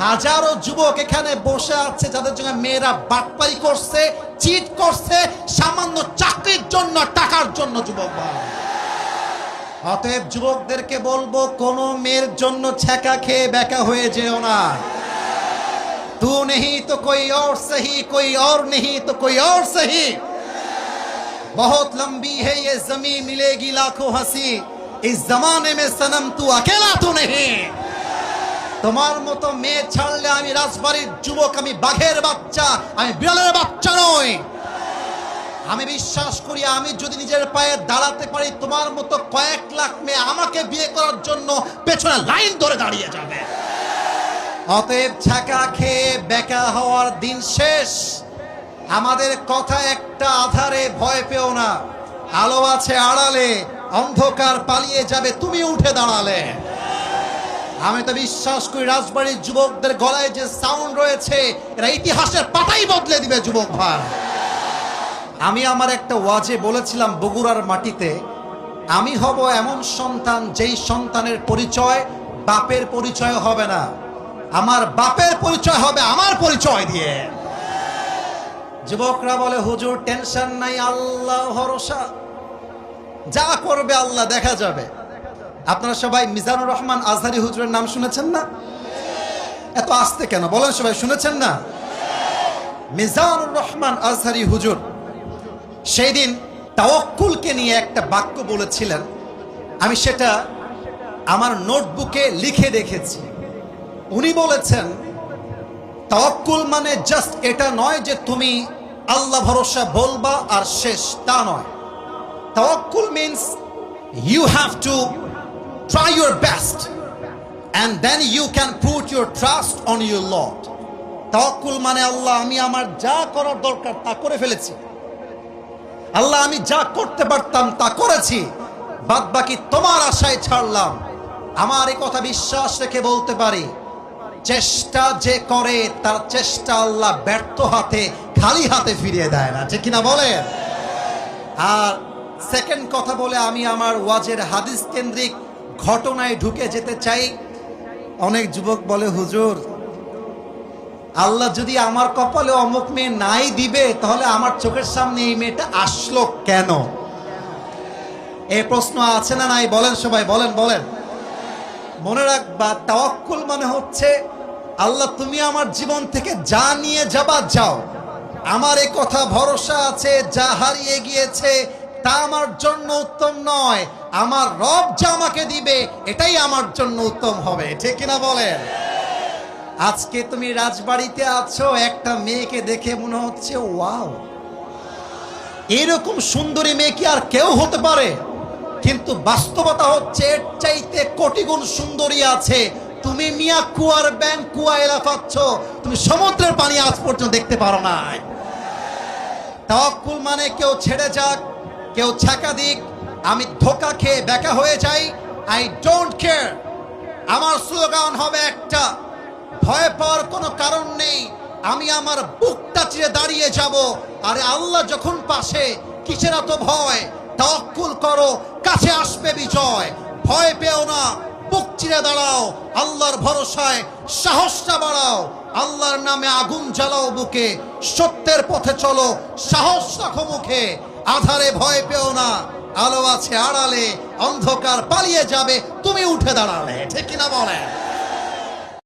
হাজারো যুবক এখানে বসে আছে যাদের জন্য মেয়েরা বাটপারি করছে চিট করছে সামান্য চাকরির জন্য টাকার জন্য যুবক ভাই। অতএব যুবকদেরকে বলবো কোন মেয়ের জন্য ছ্যাঁকা খেয়ে বেকা হয়ে যেও না तू नहीं तो कोई और सही कोई और नहीं तो कोई और सही बहुत लंबी है ये जमीन मिलेगी लाखों हंसी इस जमाने में सनम तू अकेला तो नहीं তোমার মতো মেয়ে ছাড়লে আমি রাজবাড়ির যুবক, আমি বাঘের বাচ্চা, আমি বিড়ালের বাচ্চা নই। আমি বিশ্বাস করি, আমি যদি নিজের পায়ে দাঁড়াতে পারি, তোমার মতো কয়েক লাখ মেয়ে আমাকে বিয়ে করার জন্য পেছনে লাইন ধরে দাঁড়িয়ে যাবে। অতএব ছাকা খেয়ে বেকা হওয়ার দিন শেষ। আমাদের কথা একটা আধারে ভয় পেও না। আলো আছে আড়ালে, অন্ধকার পালিয়ে যাবে, তুমি উঠে দাঁড়ালে। আমি তো বিশ্বাস করি রাজবাড়ির যুবকদের গলায় যে সাউন্ড রয়েছে, এরা ইতিহাসের পাতাই বদলে দিবে, যুবক ভাই। আমি আমার একটা ওয়াজে বলেছিলাম বগুড়ার মাটিতে, আমি হব এমন সন্তান যেই সন্তানের পরিচয় বাপের পরিচয় হবে না। আমার বাপের পরিচয় হবে আমার পরিচয় দিয়ে। যুবকরা বলে, হুজুর টেনশন নাই, আল্লাহ ভরসা। যা করবে আল্লাহ, দেখা যাবে। আপনারা সবাই মিজানুর রহমান আজহারি হুজুরের নাম শুনেছেন না? এত আসতে কেন? বলেন সবাই, শুনেছেন না? মিজানুর রহমান আজহারি হুজুর সেই দিন তাওয়াক্কুলকে নিয়ে একটা বাক্য বলেছিলেন। আমি সেটা আমার নোটবুকে লিখে রেখেছি উনি বলেছেন, তাওয়াক্কুল মানে জাস্ট এটা নয় যে তুমি আল্লাহ ভরসা বলবা আর শেষ, তা নয়। তাওয়াক্কুল means you have to try your best and then you can put your trust on your lord তাওয়াক্কুল মানে আল্লাহ, আমি আমার যা করার দরকার তা করে ফেলেছি। আল্লাহ, আমি যা করতে পারতাম তা করেছি বাদ বাকি তোমার আশায় ছাড়লাম। আমার এই কথা বিশ্বাস রেখে বলতে পারি, চেষ্টা যে করে, তার চেষ্টা আল্লাহ ব্যর্থ হাতে, খালি হাতে ফিরিয়ে দেয় না। ঠিক কিনা বলেন? আর সেকেন্ড কথা বলে, আমি আমার ওয়াজের হাদিস কেন্দ্রিক ঘটনায় ঢুকে যেতে চাই। অনেক যুবক বলে, হুজুর, আল্লাহ যদি আমার কপালে অমুক মেয়ে নাই দিবে, তাহলে আমার চোখের সামনে এই মেয়েটা আসলো কেন? এ প্রশ্ন আছে না নাই? বলেন সবাই, বলেন বলেন। মনে রাখবা, তাওয়াক্কুল মানে হচ্ছে, আল্লাহ, তুমি আমার জীবন থেকে যা নিয়ে যাবা, যাও। আমার এই কথা ভরসা আছে, যা হারিয়ে গিয়েছে, তা আমার জন্য উত্তম নয়। আমার রব যা আমাকে দিবে, এটাই আমার জন্য উত্তম হবে। ঠিক কিনা বলেন? আজকে তুমি রাজবাড়িতে আছো, একটা মেয়েকে দেখে মনে হচ্ছে, ওয়াও, এরকম সুন্দরী মেয়ে কি আর কেউ হতে পারে? কিন্তু বাস্তবতা হচ্ছে, এর চাইতে কোটি গুণ সুন্দরী আছে। তুমি মিয়া কুয়ার ব্যাংক কুয়া এলাফাচ্ছ তুমি সমুদ্রের পানি আজ পর্যন্ত দেখতে পারো না তাওয়াক্কুল মানে কেউ ছেড়ে যাক, কেউ ছাকা দিক আমি ধোকা খেয়ে বেকা হয়ে যাই আই ডোন্ট কেয়ার আমার স্লোগান হবে একটা, ভয় পাওয়ার কোনো কারণ নেই, আমি আমার বুকটা চিরে দাঁড়িয়ে যাব। আরে আল্লাহ যখন পাশে, কিসের এত ভয়? তাওয়াক্কুল করো, কাছে আসবে বিজয়। ভয় পেও না, বুক চিরে দাঁড়াও, আল্লাহর ভরসায় সাহসটা বাড়াও। আল্লাহর নামে আগুন জ্বালাও বুকে, সত্যের পথে চলো, সাহস রাখো মুখে। আধারে ভয় পেও না। আলো আছে আড়ালে অন্ধকার পালিয়ে যাবে তুমি উঠে দাঁড়ালে ঠিক কিনা বলেন?